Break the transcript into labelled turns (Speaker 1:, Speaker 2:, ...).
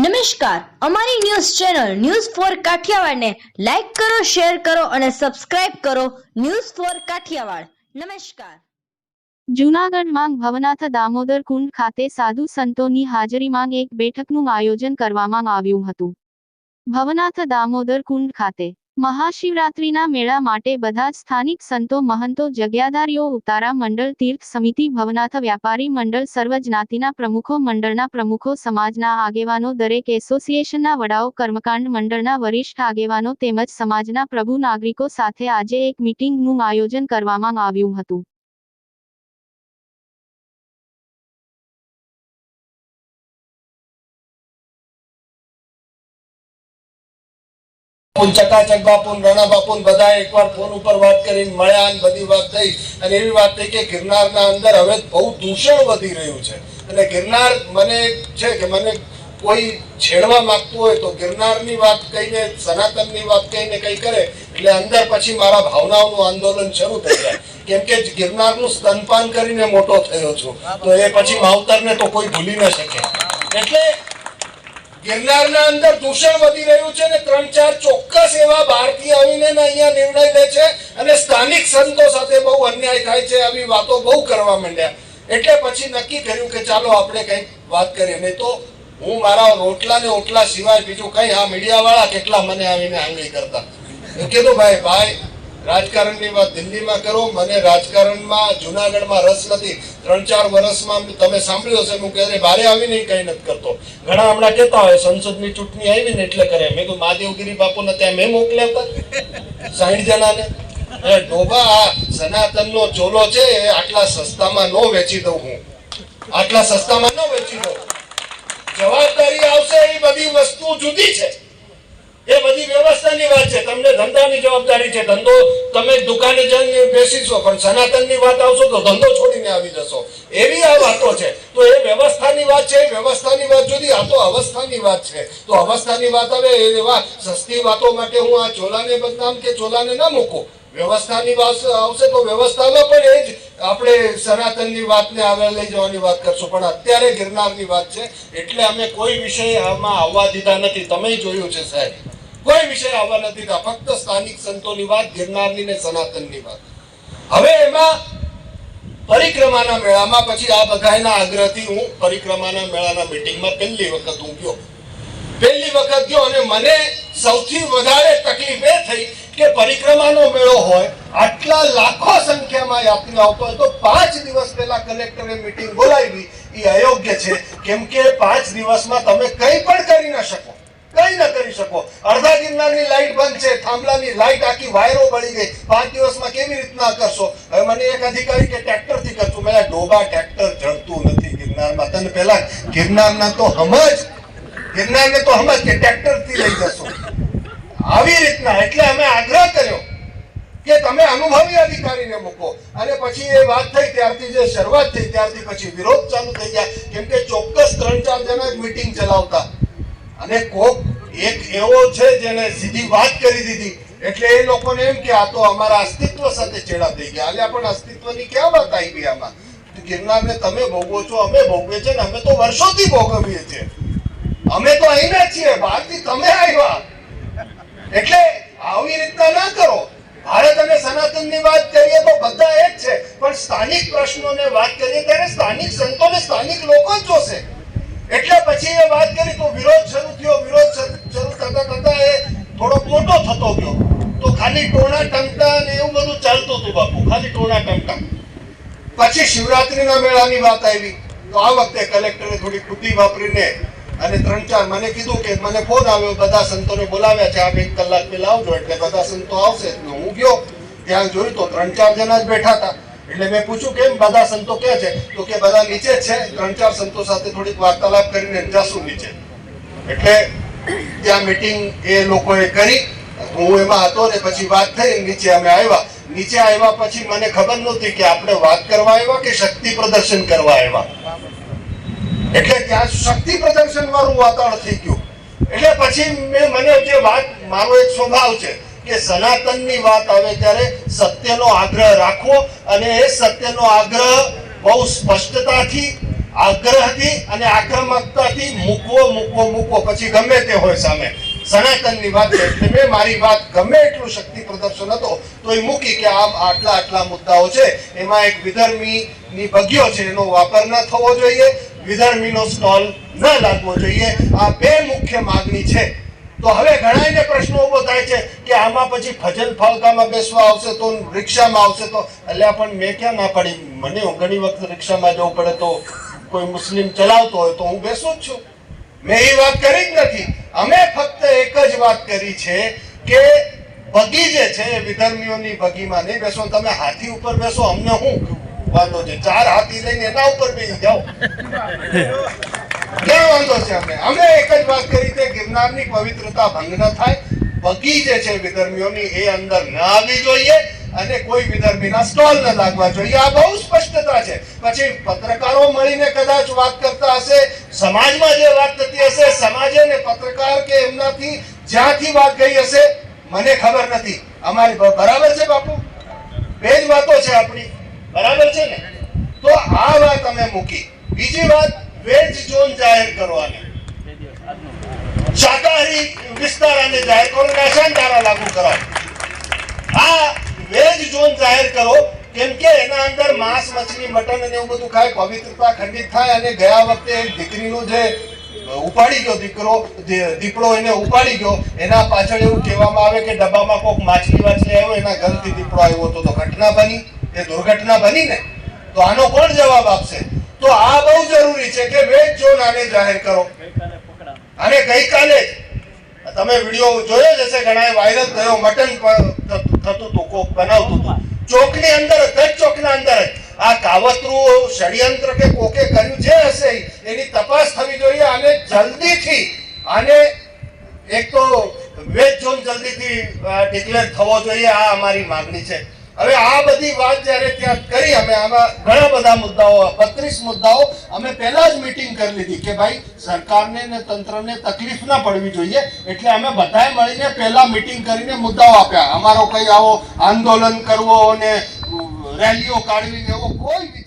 Speaker 1: નમસ્કાર. અમારી news channel news four કાઠિયાવાડને લાઈક કરો, શેર કરો અને સબસ્ક્રાઇબ કરો ન્યૂઝ ફોર કાઠિયાવાડ. નમસ્કાર.
Speaker 2: જૂનાગઢમાં ભવનાથ દામોદર કુંડ ખાતે સાધુ સંતોની હાજરીમાં એક બેઠકનું આયોજન કરવામાં આવ્યું હતું. ભવનાથ દામોદર કુંડ ખાતે મહાશિવરાત્રિના મેળા માટે બધા જ સ્થાનિક સંતો, મહંતો, જગ્યાધારીઓ, ઉતારા મંડળ, તીર્થ સમિતિ, ભવનાથ વ્યાપારી મંડળ સર્વ જ્ઞાતિના પ્રમુખો, મંડળના પ્રમુખો, સમાજના આગેવાનો, દરેક એસોસિએશનના વડાઓ, કર્મકાંડ મંડળના વરિષ્ઠ આગેવાનો તેમજ સમાજના પ્રભુ નાગરિકો સાથે આજે એક મીટિંગનું આયોજન કરવામાં આવ્યું હતું.
Speaker 3: બાપુન ચકાચક બાપુ રાણા બાપુ બધા એકવાર ફોન ઉપર વાત કરીને મળ્યા અને બધી વાત થઈ. અને એવી વાત થઈ કે ગિરનારના અંદર હવે બહુ દૂષણ વધી રહ્યું છે. અને ગિરનાર મને છે કે મને કોઈ છેડવા માંગતું હોય તો ગિરનારની વાત કહીને, સનાતનની વાત કહીને કંઈ કરે, એટલે અંદર પછી મારા ભાવનાઓનું આંદોલન શરૂ થઈ જાય. કેમ કે ગિરનારનું સ્તનપાન કરીને મોટો થયો છું. તો એ પછી માવતરને તો કોઈ ભૂલી ન શકે. એટલે ગિરનારના અંદર દૂષણ વધી રહ્યું છે ને ત્રણ ચાર ચોક્કસ એવા બહારથી આવીને અહીંયા નિર્ણય લે છે અને સ્થાનિક સંતો સાથે બહુ અન્યાય થાય છે, આવી વાતો બહુ કરવા માંડ્યા. એટલે પછી નક્કી કર્યું કે ચાલો આપણે કંઈક વાત કરીએ. નહીં તો હું મારા રોટલા ને ઓટલા સિવાય બીજું કઈ, આ મીડિયા વાળા કેટલા મને આવીને આંગળી કરતા. કીધું, ભાઈ ભાઈ રાજકારણની વાત દિલ્હીમાં કરો, મને રાજકારણમાં જુનાગઢમાં રસ નથી. ત્રણ ચાર વર્ષમાં તમે સાંભળ્યું હશે, હું ક્યારે બારે આવીને કઈ નથી કરતો. ઘણા હમણાં કહેતા હોય, સંસદની ચૂંટણી આવી ને એટલે કરે. મેં કહ્યું મહાદેવગીરી બાપુને ત્યાં મેં મોકલ્યા હતા. સાહીઠ જણાને. ડોબા સનાતનનો ચોલો છે, એ આટલા સસ્તામાં નો વેચી દઉં હું. આટલા સસ્તામાં ન વેચી દઉં. જવાબદારી આવશે એ બધી વસ્તુ જુદી છે. એ બધી વ્યવસ્થાની વાત છે, તમને ધંધાની જવાબદારી છે. ધંધો તમે દુકાને જઈને બેસીશો, પણ સનાતનની વાત આવશો તો ધંધો છોડીને આવી જશો. એવી આ વાતો છે. તો એ વ્યવસ્થાની વાત છે વ્યવસ્થાની વાત જુદી, આ તો અવસ્થાની વાત છે. તો અવસ્થાની વાત આવે એવા સસ્તી વાતો માટે હું આ ચોલાને બદનામ કે ચોલાને ના મૂકું? વ્યવસ્થાની વાત આવશે તો વ્યવસ્થામાં પણ એ જ આપણે સનાતનની વાતને આગળ લઈ જવાની વાત કરશું. પણ અત્યારે ગિરનારની વાત છે, એટલે અમે કોઈ વિષય આમાં આવવા દીધા નથી. તમે જોયું છે સાહેબ. કોઈ વિષય આવવા નથી દીધા ફક્ત સ્થાનિક સંતોની વાત, ગિરનારની ને સનાતનની વાત. હવે એમાં પરિક્રમાના મેળામાં પછી આ બધાના આગ્રહથી હું પરિક્રમાના મેળાના મીટિંગમાં પહેલી વખત હું ગયો. પહેલી વખત ગયો અને મને સૌથી વધારે તકલીફ એ થઈ કે પરિક્રમાનો મેળો હોય, આટલા લાખો સંખ્યામાં યાત્રીઓ આવતો તો પાંચ દિવસ પહેલા કલેક્ટરે મીટિંગ બોલાવી. એ અયોગ્ય છે. કેમ કે પાંચ દિવસમાં તમે કંઈ પણ કરી ન શકો. કંઈ ન કરી શકો. અડધા ગિરનારની લાઈટ બંધ છે, થાંભલાની લાઈટ આખી વાયરો બળી ગઈ. પાંચ દિવસમાં કેવી રીતના કરશો? હવે મને એક અધિકારી કે ટ્રેક્ટરથી કરશું. મેં ડોબા ટ્રેક્ટર ચડતું નથી ગિરનારમાં. તને પહેલા ગિરનારના તો સમજ ગિરનારને તો સમજ કે ટ્રેક્ટરથી લઈ જશો. આવી રીતના. એટલે અમે આગ્રહ કર્યો કે તમે અનુભવી અધિકારીને મૂકો. અને પછી એ વાત થઈ, ત્યારથી જે શરૂઆત થઈ, ત્યારથી પછી વિરોધ ચાલુ થઈ ગયા. કેમ કે ચોક્કસ ત્રણ ચાર જણા મીટિંગ ચલાવતા. અને કોક એક એવો છે જેને સીધી વાત કરી દીધી. એટલે એ લોકોને એમ કે આ તો અમારા અસ્તિત્વ સાથે ચેડા થઈ ગયા. અલ્યા, પણ અસ્તિત્વની ક્યાં વાત આવી ગઈ આમાં ગિરનારને તમે ભોગવો છો, અમે ભોગવીએ છીએ ને અમે તો વર્ષોથી ભોગવીએ છીએ. અમે તો અહીંના છીએ, બહારથી તમે આવ્યા. એટલે આવી રીતના ના કરો. ભારત અને સનાતનની વાત કરીએ તો બધા એક છે, પણ સ્થાનિક પ્રશ્નોને વાત કરીએ ત્યારે સ્થાનિક સંતોને સ્થાનિક લોકો જ જોશે. એટલે પછી એ વાત કરી તો વિરોધ શરૂ થયો, વિરોધ શરૂ થતા થતા એ થોડો મોટો થતો ગયો. તો ખાલી ટોણા ટંકા ને એવું બધું ચાલતું હતું બાપુ, ખાલી ટોણા ટંકા પછી શિવરાત્રીના મેળાની વાત આવી. તો આ વખતે કલેક્ટરે થોડી બુદ્ધિ વાપરીને અને ત્રણ ચાર મને કીધું કે મને ફોન આવ્યો, બધા સંતોને બોલાવ્યા છે આપ એક કલાક પહેલા આવજો, એટલે બધા સંતો આવશે. હું ગયો, ત્યાં જોયું તો ત્રણ ચાર જણા જ બેઠા હતા. એટલે મેં પૂછ્યું કેમ બધા સંતો કે છે? તો કે બધા નીચે છે. ત્રણ ચાર સંતો સાથે થોડીક વાર્તાલાપ કરીને જશું નીચે? એટલે ત્યાં મીટિંગ એ લોકોએ કરી. હું એમાં હતો ને પછી વાત થઈ નીચે અમે આવ્યા. નીચે આવ્યા પછી મને ખબર નહોતી કે આપણે વાત કરવા આવ્યા કે શક્તિ પ્રદર્શન કરવા આવ્યા. એટલે ત્યાં શક્તિ પ્રદર્શન વાળું વાતાવરણ થઈ ગયું. એટલે પછી મેં મને જે વાત, મારો એક સ્વભાવ છે કે સનાતનની વાત આવે ત્યારે સત્યનો આગ્રહ રાખવો અને એ સત્યનો આગ્રહ બહુ સ્પષ્ટતાથી, આગ્રહથી અને આક્રમકતાથી મૂકવો મૂકવો મૂકવો. પછી ગમે તે હોય સામે. સનાતનની વાત એટલે મેં મારી વાત ગમે એટલું શક્તિ પ્રદર્શન હતો તો એ મૂકી કે આમ આટલા આટલા મુદ્દાઓ છે. એમાં એક વિધર્મીની બગ્યો છે. એનો વાપર ન થવો જોઈએ. વિધર્મીનો સ્ટોલ ન લાગવો જોઈએ. આ બે મુખ્ય માગણી છે. તો હવે ઘણાયને પ્રશ્નો ઊભો થાય છે કે આમાં પછી ભજન ફાલકામાં બેસવા આવશે તો રિક્ષામાં આવશે તો? એટલે પણ મેં ક્યાં ના પાડી? મને ઘણી વખત રિક્ષામાં જવું પડે તો કોઈ મુસ્લિમ ચલાવતો હોય તો હું બેસું જ છું. મેં એ વાત કરી જ નથી. અમે ફક્ત એક જ વાત કરી છે કે બગી જે છે એ વિધર્મીઓની બગીમાં નહીં બેસો. તમે હાથી ઉપર બેસો, અમને હું? વાંધો છે. ચાર હાથી લઈને એના ઉપર બેસી જાઓ. ક્યાં વાંધો છે અમને. અમે એક જ વાત કરી છે, ગિરનારની પવિત્રતા ભંગ ન થાય. બગી જે છે વિધર્મીઓની, એ અંદર ન આવી જોઈએ અને કોઈ વિધર્મીના સ્ટોલ ન લાગવા જોઈએ. આ બહુ સ્પષ્ટતા છે. પછી પત્રકારો મળીને કદાચ વાત કરતા હશે, સમાજમાં જે વાત થતી હશે, સમાજે ને પત્રકાર કે એમનાથી જ્યાંથી વાત ગઈ હશે, મને ખબર નથી. અમારી બરાબર છે બાપુ? બે જ વાતો છે આપણી. બરાબર છે ને? તો આ વાત અમે મૂકી. બીજી વાત વેજ ઝોન જાહેર કરવાની. શાકાહારી વિસ્તાર અને જાહેર કરો રાસાયણધારા લાગુ કરાવો? આ વેજ ઝોન જાહેર કરો, કેમ કે એના અંદર માંસ મછલી મટન અને એવું બધું ખાય, પવિત્રતા ખંડિત થાય અને ગયા વખતે દીકરીનું જે ઉપાડી ગયો દીકરો દીપડો એને ઉપાડી ગયો, એના પાછળ એવું કહેવામાં આવે કે ડબ્બામાં કોક માછલી વાછલી આવ્યો, એના ઘરથી દીપડો આવ્યો તો ઘટના બની, એ દુર્ઘટના બની ને તો આનો કોણ જવાબ આપશે? તો આ બહુ જરૂરી છે કે વેજ ઝોન આને જાહેર કરો. અને ગઈકાલે તમે વીડિયો જોયો જ હશે ઘણા વાયરલ થયો મટન થતું થતું હતું કોક બનાવતું હતું. ચોકની અંદર કચ્છ ચોકના અંદર આ કાવતરું ષડયંત્ર કે કોકે કર્યું જે હશે એની તપાસ થવી જોઈએ અને જલ્દીથી આને એક તો વેજ ઝોન જલ્દીથી ડિક્લેર થવો જોઈએ આ અમારી માંગણી છે. હવે આ બધી વાત જ્યારે ત્યાં કરી, અમે આમાં ઘણા બધા મુદ્દાઓ, બત્રીસ મુદ્દાઓ, અમે પહેલા જ મીટિંગ કરી લીધી કે ભાઈ, સરકારને ને તંત્રને તકલીફ ના પડવી જોઈએ. એટલે અમે બધાએ મળીને પહેલા મીટિંગ કરીને મુદ્દાઓ આપ્યા. અમારો કઈ આવો આંદોલન કરવો અને રેલીઓ કાઢવી એવો કોઈ